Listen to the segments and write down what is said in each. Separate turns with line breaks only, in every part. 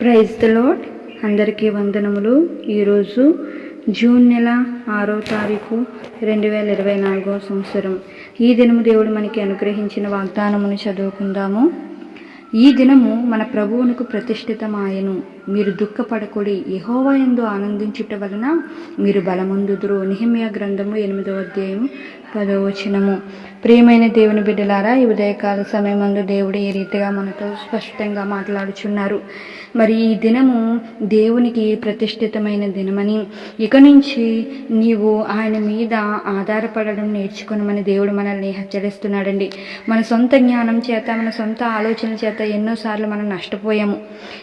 Praise the load అందరికీ వందనములు. ఈరోజు జూన్ నెల ఆరో తారీఖు రెండు వేల ఇరవై నాలుగో సంవత్సరం. ఈ దినము దేవుడు మనకి అనుగ్రహించిన వాగ్దానమును చదువుకుందాము. ఈ దినము మన ప్రభువునకు ప్రతిష్ఠితమాయను. మీరు దుఃఖపడకుడి. యెహోవా యందు ఆనందించుట వలన మీరు బలముందుదురు. నిహిమ్య గ్రంథము ఎనిమిదవ అధ్యాయం పదవ వచనము. ప్రియమైన దేవుని బిడ్డలారా ఈ ఉదయకాల సమయమందు దేవుడు ఈ రీతిగా మనతో స్పష్టంగా మాట్లాడుచున్నారు? మరి ఈ దినము దేవునికి ప్రతిష్ఠితమైన దినమని ఇక నుంచి నీవు ఆయన మీద ఆధారపడడం నేర్చుకునమని దేవుడు మనల్ని హెచ్చరిస్తున్నాడండి. మన సొంత జ్ఞానం చేత మన సొంత ఆలోచన చేత ఎన్నోసార్లు మనం నష్టపోయాము.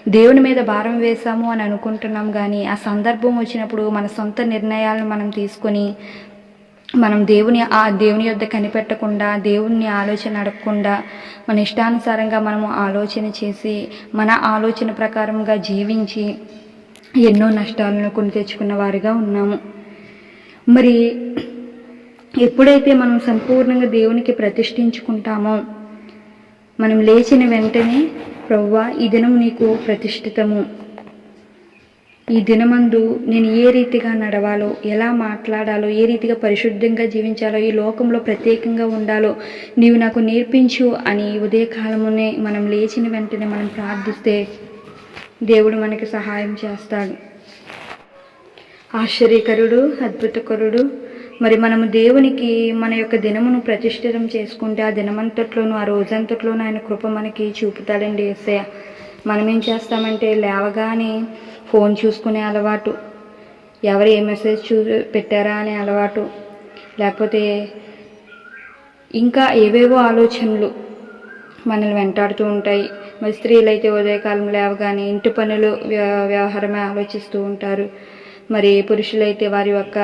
దేవుని మీద భారం వేశాము అని అనుకుంటున్నాం కానీ ఆ సందర్భం వచ్చినప్పుడు మన సొంత నిర్ణయాలను మనం తీసుకొని మనం దేవుని ఆ దేవుని యొద్ద కనిపెట్టకుండా దేవుణ్ణి ఆలోచన అడగకుండా మన ఇష్టానుసారంగా మనము ఆలోచన చేసి మన ఆలోచన ప్రకారంగా జీవించి ఎన్నో నష్టాలను కొని తెచ్చుకున్న వారిగా ఉన్నాము. మరి ఎప్పుడైతే మనం సంపూర్ణంగా దేవునికి ప్రతిష్ఠించుకుంటామో మనం లేచిన వెంటనే ప్రవ్వా ఈ దినం నీకు ప్రతిష్ఠితము. ఈ దినమందు నేను ఏ రీతిగా నడవాలో ఎలా మాట్లాడాలో ఏ రీతిగా పరిశుద్ధంగా జీవించాలో ఈ లోకంలో ప్రత్యేకంగా ఉండాలో నీవు నాకు నేర్పించు అని ఉదయకాలమునే మనం లేచిన వెంటనే మనం ప్రార్థిస్తే దేవుడు మనకి సహాయం చేస్తాడు. ఆశ్చర్యకరుడు అద్భుతకరుడు. మరి మనము దేవునికి మన యొక్క దినమును ప్రతిష్ఠితం చేసుకుంటే ఆ దినమంతట్లోనూ ఆ రోజంతట్లోనూ ఆయన కృప మనకి చూపుతాడండి ఏసయ్య. మనం ఏం చేస్తామంటే లేవగానే ఫోన్ చూసుకునే అలవాటు. ఎవరు ఏ మెసేజ్ చూ పెట్టారా అనే అలవాటు. లేకపోతే ఇంకా ఏవేవో ఆలోచనలు మనల్ని వెంటాడుతూ ఉంటాయి. మరి స్త్రీలు అయితే ఉదయకాలం లేవగానే ఇంటి పనులు వ్య- వ్యవహారమే ఆలోచిస్తూ ఉంటారు. మరి పురుషులైతే వారి యొక్క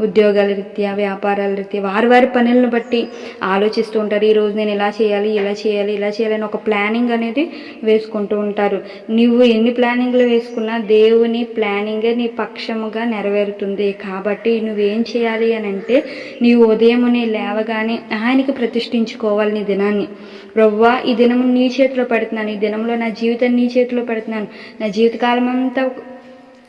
ఉద్యోగాల రీత్యా వ్యాపారాల రీత్యా వారి వారి పనులను బట్టి ఆలోచిస్తూ ఉంటారు. ఈ రోజు నేను ఇలా చేయాలి ఇలా చేయాలి ఇలా చేయాలని ఒక ప్లానింగ్ అనేది వేసుకుంటూ ఉంటారు. నువ్వు ఎన్ని ప్లానింగ్లు వేసుకున్నా దేవుని ప్లానింగే నీ పక్షముగా నెరవేరుతుంది. కాబట్టి నువ్వేం చేయాలి అని అంటే నీవు ఉదయమునే లేవగానే ఆయనకి ప్రతిష్ఠించుకోవాలి నీ దినాన్ని. ప్రవ్వా ఈ దినము నీ చేతిలో పెడుతున్నాను. ఈ దినంలో నా జీవితాన్ని నీ చేతిలో పెడుతున్నాను. నా జీవితకాలం అంతా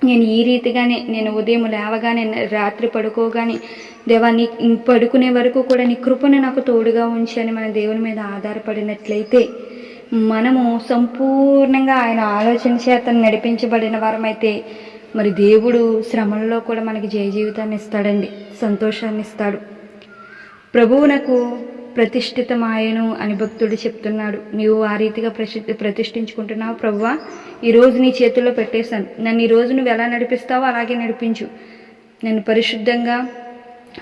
నేను ఈ రీతిగానే నేను ఉదయం లేవగానే రాత్రి పడుకోగానే దేవా నీ పడుకునే వరకు కూడా నీ కృపను నాకు తోడుగా ఉంచని మన దేవుని మీద ఆధారపడినట్లయితే మనము సంపూర్ణంగా ఆయన ఆలోచన చేత నడిపించబడిన వారమైతే మరి దేవుడు శ్రమల్లో కూడా మనకి జయ జీవితాన్ని ఇస్తాడండి సంతోషాన్ని ఇస్తాడు. ప్రభువునకు ప్రతిష్ఠితమాయను అని భక్తుడు చెప్తున్నాడు. నీవు ఆ రీతిగా ప్రసి ప్రతిష్ఠించుకుంటున్నావు ప్రవ్వా? ఈరోజు నీ చేతుల్లో పెట్టేశాను. నన్ను ఈ రోజు నువ్వు ఎలా నడిపిస్తావో అలాగే నడిపించు. నేను పరిశుద్ధంగా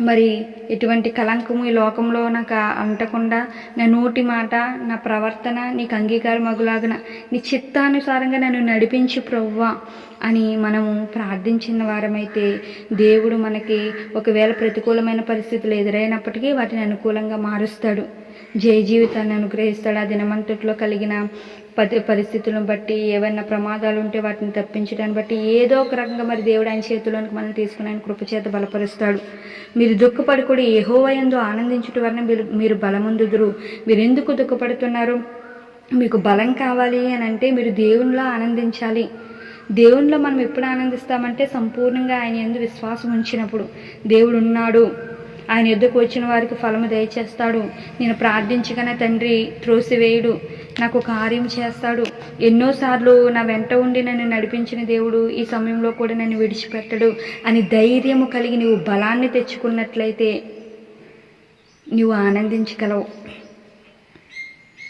మరి ఎటువంటి కలంకము ఈ లోకంలో నాకు అంటకుండా నా నోటి మాట నా ప్రవర్తన నీకు అంగీకారం అగులాగున నీ చిత్తానుసారంగా నన్ను నడిపించు ప్రవ్వా అని మనము ప్రార్థించిన వారమైతే దేవుడు మనకి ఒకవేళ ప్రతికూలమైన పరిస్థితులు ఎదురైనప్పటికీ వాటిని అనుకూలంగా మారుస్తాడు. జయ జీవితాన్ని అనుగ్రహిస్తాడు. ఆ దినమంతట్లో కలిగిన పది పరిస్థితులను బట్టి ఏవైనా ప్రమాదాలు ఉంటే వాటిని తప్పించడాన్ని బట్టి ఏదో ఒక రకంగా మరి దేవుడు ఆయన చేతిలోనికి మనం తీసుకుని ఆయన కృపచేత బలపరుస్తాడు. మీరు దుఃఖపడకూడి ఏహోవయందు ఆనందించుట వలన మీరు మీరు బలముందుదురు. మీరు ఎందుకు దుఃఖపడుతున్నారు? మీకు బలం కావాలి అని అంటే మీరు దేవునిలో ఆనందించాలి. దేవునిలో మనం ఎప్పుడు ఆనందిస్తామంటే సంపూర్ణంగా ఆయన ఎందు విశ్వాసం ఉంచినప్పుడు దేవుడు ఉన్నాడు ఆయన యుద్ధకు వచ్చిన వారికి ఫలము దయచేస్తాడు. నేను ప్రార్థించగానే తండ్రి త్రోసివేయుడు. నాకు కార్యం చేస్తాడు. ఎన్నోసార్లు నా వెంట ఉండి నన్ను నడిపించిన దేవుడు ఈ సమయంలో కూడా నన్ను విడిచిపెట్టడు. అని ధైర్యము కలిగి నువ్వు బలాన్ని తెచ్చుకున్నట్లయితే నువ్వు ఆనందించగలవు.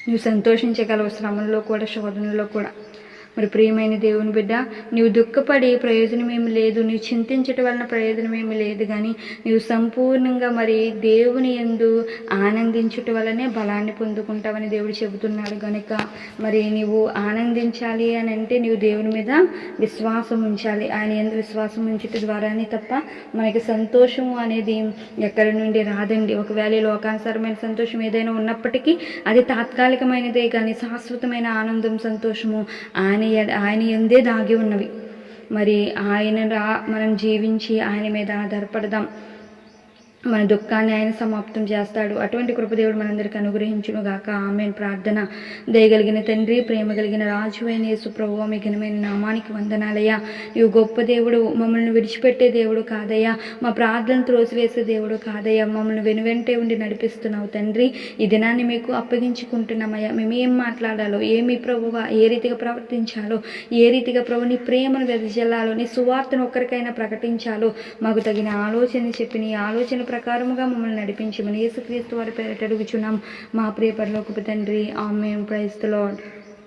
నువ్వు సంతోషించగలవు శ్రమంలో కూడా శోధనలో కూడా. మరి ప్రియమైన దేవుని బిడ్డ నీవు దుఃఖపడి ప్రయోజనం ఏమి లేదు నీవు చింతించటం వలన ప్రయోజనం ఏమి లేదు కానీ నీవు సంపూర్ణంగా మరి దేవుని ఎందు ఆనందించుట వలనే బలాన్ని పొందుకుంటావని దేవుడు చెబుతున్నాడు కనుక మరి నీవు ఆనందించాలి అని అంటే నీవు దేవుని మీద విశ్వాసం ఉంచాలి. ఆయన ఎందు విశ్వాసం ఉంచుట ద్వారానే తప్ప మనకి సంతోషం అనేది ఎక్కడి నుండి రాదండి. ఒకవేళ లోకానుసారమైన సంతోషం ఏదైనా ఉన్నప్పటికీ అది తాత్కాలికమైనదే కానీ శాశ్వతమైన ఆనందం సంతోషము ఆయన ఆయన ఎందే దాగి ఉన్నవి. మరి ఆయన రా మనం జీవించి ఆయన మీద ఆధారపడదాం. మన దుఃఖాన్ని ఆయన సమాప్తం చేస్తాడు. అటువంటి కృపదేవుడు మనందరికీ అనుగ్రహించును గాక ఆమె ప్రార్థన దయగలిగిన తండ్రి ప్రేమ కలిగిన రాజు అయిన యేసుప్రభు మీ ఘనమైన నామానికి వందనాలయ్యా. ఇవి గొప్ప దేవుడు మమ్మల్ని విడిచిపెట్టే దేవుడు కాదయ్యా. మా ప్రార్థన త్రోసివేసే దేవుడు కాదయ్యా. మమ్మల్ని వెనువెంటే ఉండి నడిపిస్తున్నావు తండ్రి. ఈ దినాన్ని మీకు అప్పగించుకుంటున్నామయ్యా. మేము ఏం మాట్లాడాలో ఏమి ప్రభువ ఏ రీతిగా ప్రవర్తించాలో ఏ రీతిగా ప్రభు నీ ప్రేమను వెదజల్లాలో నీ సువార్తను ఒక్కరికైనా ప్రకటించాలో మాకు తగిన ఆలోచన చెప్పి నీ ఆలోచన ప్రకారముగా మమ్మల్ని నడిపించమని యేసుక్రీస్తు వారి పేరిట అడుగుచున్నాం. మా ప్రియ పరలోకపు తండ్రి ఆమె ప్రైస్ లార్డ్.